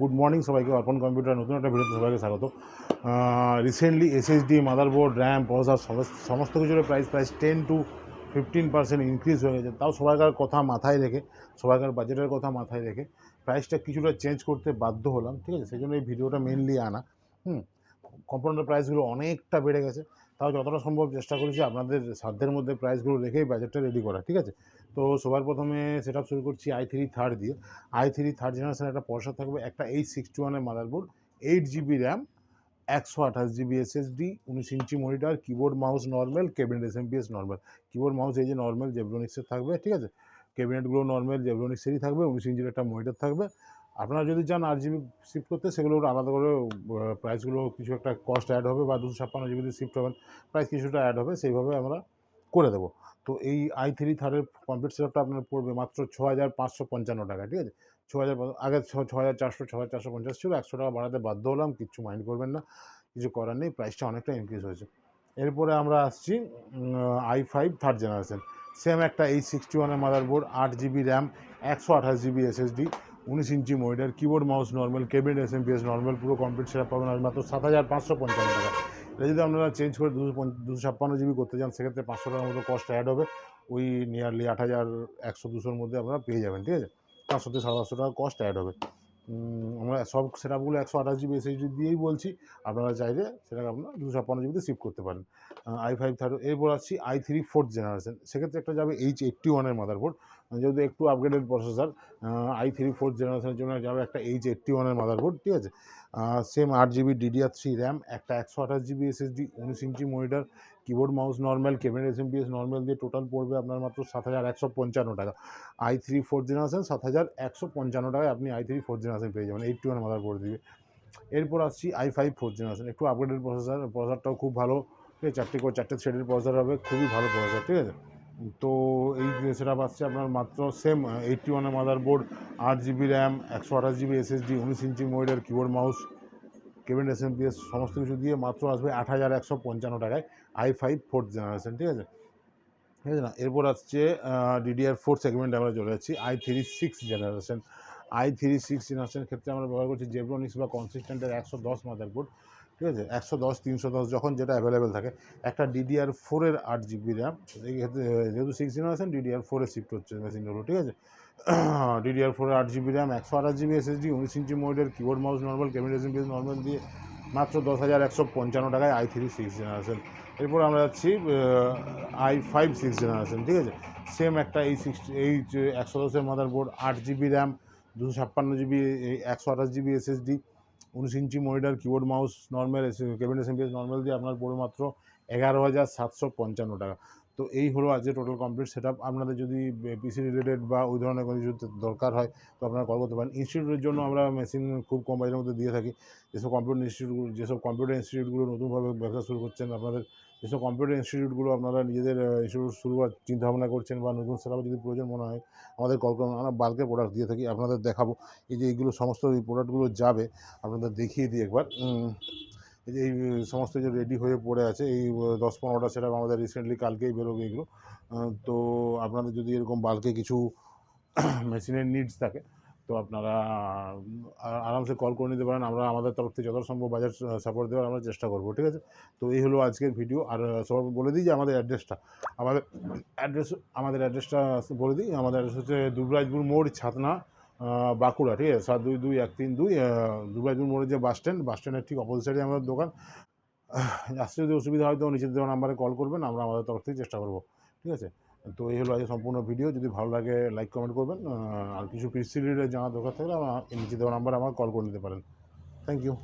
Good morning সবাইকে, অর্পণ computer, নতুন একটা ভিডিওতে সবাইকে স্বাগত। রিসেন্টলি এসএসডি মাদারবোর্ড র্যাম সমস্ত সমস্ত কিছুর price price ten to fifteen percent increase হয়ে গেছে। তাও সবাইকার কথা মাথায় রেখে, সবাইকার বাজেটের কথা মাথায় রেখে প্রাইসটা কিছুটা চেঞ্জ করতে বাধ্য হলাম, ঠিক আছে? সেই জন্য এই ভিডিওটা মেনলি আনা। হুম কম্পাউন্ডার প্রাইসগুলো অনেকটা বেড়ে গেছে। তাও যতটা সম্ভব চেষ্টা করেছি আপনাদের সাধ্যের মধ্যে প্রাইসগুলো রেখেই বাজেটটা রেডি করা ঠিক আছে? তো সবার প্রথমে সেট আপ শুরু করছি আই থ্রি থার্ড দিয়ে। আই থ্রি থার্ড জেনারেশন একটা পয়সা থাকবে, একটা এইট সিক্সটি ওয়ানের মাদারবোর্ড এইট জিবি র্যাম একশো আঠাশ জিবি এসএসডি উনিশ ইঞ্চি monitor keyboard mouse normal cabinet S MPS normal keyboard mouse এই যে নর্মাল জেব্রনিক্সের থাকবে, ঠিক আছে? ক্যাবিনেটগুলো নর্মাল জেব্রনিক্সেরই থাকবে, উনিশ ইঞ্চির একটা মনিটার থাকবে। আপনারা যদি চান আট জিবি শিফট করতে, সেগুলো আলাদা করে প্রাইসগুলো কিছু একটা কস্ট অ্যাড হবে বা দুশো ছাপ্পান্ন জিবিতে শিফট হবেন প্রাইস কিছুটা অ্যাড হবে, সেইভাবে আমরা করে দেবো। তো এই আই থ্রি থার্ডের কমপ্লিট সেটআপটা আপনার পড়বে মাত্র ছ হাজার পাঁচশো পঞ্চান্ন টাকা, ঠিক আছে? ছ হাজার আগে ছ হাজার চারশো ছ হাজার চারশো পঞ্চাশ ছিল, একশো টাকা বাড়াতে বাধ্য হলাম, কিচ্ছু মাইন্ড করবেন না, কিছু করার নেই প্রাইসটা অনেকটা ইনক্রিজ হয়েছে। এরপরে আমরা আসছি I five third generation same একটা এইট সিক্সটি ওয়ানের মাদারবোর্ড আট জিবি র্যাম একশো আঠাশ জিবি এসএসডি উনিশ ইঞ্চি monitor keyboard mouse normal cabinet S M PS normal পুরো কমপ্লিট সেটা পাবেন আর মাত্র সাত হাজার পাঁচশো পঞ্চান্ন টাকা। এটা যদি আপনারা চেঞ্জ করে দুশো দুশো ছাপ্পান্ন জিবি করতে চান, সেক্ষেত্রে পাঁচশো টাকার মতো কস্ট অ্যাড হবে। ওই নিয়ারলি আট হাজার একশো দুশোর মধ্যে আপনারা পেয়ে যাবেন, ঠিক আছে? পাঁচশো থেকে সাড়ে পাঁচশো টাকা কস্ট অ্যাড হবে। আমরা সব সেটআপগুলো একশো আঠাশ জিবি এসএসডি দিয়েই বলছি, আপনারা চাইলে সেটাকে আপনারা দুশো ছাপ্পান্ন জিবিতে শিফট করতে পারেন। আই ফাইভ থার্ড এরপর আসছি আই থ্রি ফোর্থ জেনারেশন সেক্ষেত্রে একটা যাবে এইচ এইট্টি ওয়ানের মাদারবোর্ড যেহেতু একটু upgraded processor I three fourth জেনারেশনের জন্য যাবে একটা এইচ এইট্টি ওয়ানের মাদারবোর্ড ঠিক আছে? সেম আট জিবি ডিডিআর থ্রি র্যাম একটা একশো আঠাশ জিবি এসএসডি উনিশ ইঞ্চি monitor keyboard mouse normal cabinet S MPS normal দিয়ে টোটাল পড়বে আপনার মাত্র সাত হাজার একশো পঞ্চান্ন টাকা। আই থ্রি ফোর জেনারেশন সাত হাজার একশো পঞ্চান্ন টাকায় আপনি আই থ্রি ফোর জেনারেশন পেয়ে যাবেন। এইটটি ওয়ান মাদার মাদারবোর্ড দিবে। এরপর আসছি আই ফাইভ ফোর জেনারেশন একটু আপগ্রেডেড প্রসেসার প্রসেসরটাও খুব ভালো। ঠিক আছে, চারটে চারটে থ্রেডের প্রসেসর হবে, খুবই ভালো প্রসেসর ঠিক আছে? তো এই সেটা পাচ্ছে আপনার মাত্র সেম এইটটি ওয়ানের মাদারবোর্ড আট জিবি র্যাম একশো আঠাশ জিবি এসএসডি উনিশ ইঞ্চি monitor keyboard mouse cabin S M সমস্ত কিছু দিয়ে মাত্র আসবে আট হাজার একশো পঞ্চান্ন টাকায় আই ফাইভ ফোর্থ জেনারেশন, ঠিক আছে? ঠিক আছে না? এরপর আসছে ডিডিআর ফোর সেগমেন্ট আমরা চলে যাচ্ছি, I three six generation. I three six জেনারেশনের ক্ষেত্রে আমরা ব্যবহার করছি জেব্রনিক্স বা কনসিস্টেন্টের একশো দশ মাদারবোর্ড ঠিক আছে? একশো দশ, তিনশো দশ, যখন যেটা অ্যাভেলেবেল থাকে। একটা ডিডিআর ফোরের আট জিবি র্যাম এই ক্ষেত্রে যেহেতু সিক্স জেনারেশন ডিডিআর ফোরে শিফট হচ্ছে মেশিনগুলো ঠিক আছে? ডিডিআর ফোরের আট জিবি র্যাম একশো আঠাশ জিবি এসএসডি উনিশ ইঞ্চি মোডের keyboard mouse normal camera S normal দিয়ে মাত্র দশ হাজার একশো পঞ্চান্ন টাকায় আই থ্রি সিক্স জেনারেশন এরপর আমরা যাচ্ছি আই ফাইভ সিক্স জেনারেশন ঠিক আছে? সেম একটা এই সিক্সটি এই একশো দশের মাদারবোর্ড আট জিবি র্যাম দুশো ছাপ্পান্ন জিবি একশো আঠাশ জিবি এসএসডি উনিশ ইঞ্চি monitor keyboard mouse normal cabinet SMPS normal দিয়ে আপনার পড়ে মাত্র এগারো হাজার সাতশো পঞ্চান্ন টাকা। তো এই হলো আজকে টোটাল কমপ্লিট সেট আপ আপনাদের যদি পিসি রিলেটেড বা ওই ধরনের কোনো কিছু দরকার হয়, তো আপনারা কল করতে পারেন। ইনস্টিটিউটের জন্য আমরা মেশিন খুব কম বাজেটের মধ্যে দিয়ে থাকি। যেসব কম্পিউটার ইনস্টিটিউট যেসব কম্পিউটার ইনস্টিটিউটগুলো নতুনভাবে ব্যবসা শুরু করছেন আপনাদের, যেসব কম্পিউটার ইনস্টিটিউটগুলো আপনারা নিজেদের ইনস্টিটিউট শুরু করার চিন্তাভাবনা করছেন বা নতুন সেট যদি প্রয়োজন মনে হয়, আমাদের কল করুন। আমরা বাল্কের প্রোডাক্ট দিয়ে থাকি, আপনাদের দেখাবো। এই যে এইগুলো সমস্ত এই প্রোডাক্টগুলো যাবে, আপনাদের দেখিয়ে দিই একবার। এই সমস্ত যে রেডি হয়ে পড়ে আছে, এই দশ পনেরোটা সেটা আমাদের রিসেন্টলি কালকেই বেরোবে এগুলো। তো আপনাদের যদি এরকম বাল্কে কিছু মেশিনের নিডস থাকে, তো আপনারা আরামসে কল করে নিতে পারেন। আমরা আমাদের তরফ থেকে যত সম্ভব বাজার সাপোর্ট দেওয়ার আমরা চেষ্টা করব, ঠিক আছে? তো এই হলো আজকের ভিডিও আর সবাই বলে দিই যে আমাদের অ্যাড্রেসটা আমাদের অ্যাড্রেস আমাদের অ্যাড্রেসটা বলে দিই। আমাদের অ্যাড্রেস হচ্ছে দুবরাজপুর মোড়, ছাতনা। বাঁকুড়া, ঠিক আছে? সাত দুই দুই এক তিন দুই দুর্গাপুর মোড়ের যে বাস স্ট্যান্ড বাস স্ট্যান্ডের ঠিক অপোজিট সাইডে আমাদের দোকান। আসতে যদি অসুবিধা হয় তো নিচের দেওয়া নাম্বারে কল করবেন, আমরা আমাদের তরফ থেকে চেষ্টা করব, ঠিক আছে? তো এই হলো আজকে সম্পূর্ণ ভিডিও যদি ভালো লাগে লাইক কমেন্ট করবেন। আর কিছু পিসি জানার দরকার থাকলে আমার নিচে দেওয়া নাম্বারে আমার কল করে নিতে পারেন। Thank you